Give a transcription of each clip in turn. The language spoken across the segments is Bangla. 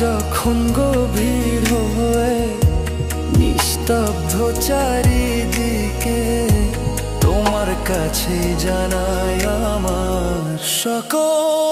যখন গভীর হয়ে নিস্তব্ধ চারিদিকে তোমার কাছে জানায় আমার সকল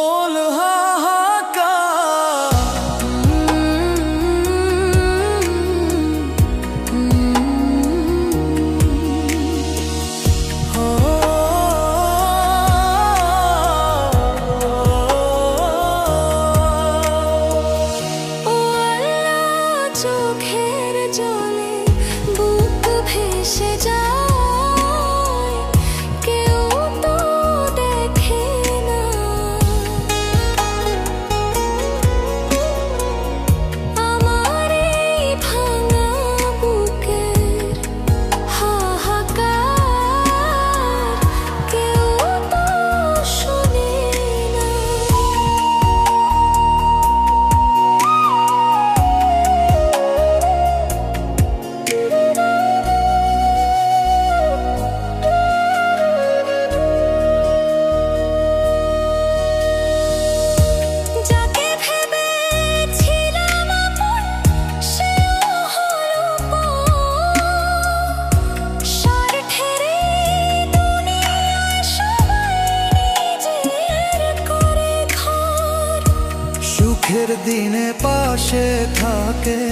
আখের দিনে পাশে থাকে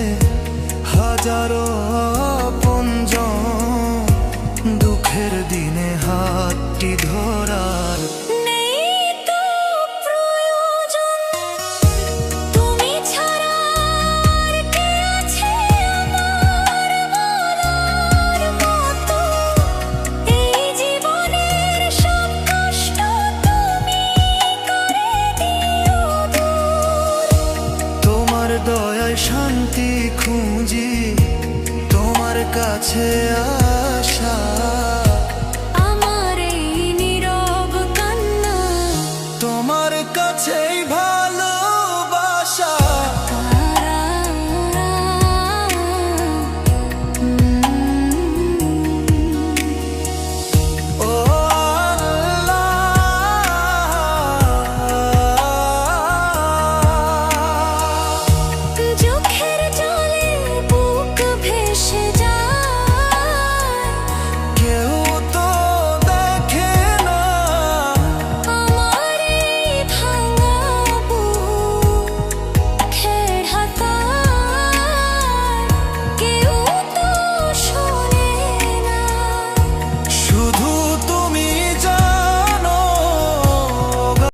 হাজারো পঞ্জন দুঃখের দিনে হাতটি ধরে কাছে আসা। আমার এই নীরব কান্না। তোমার কাছে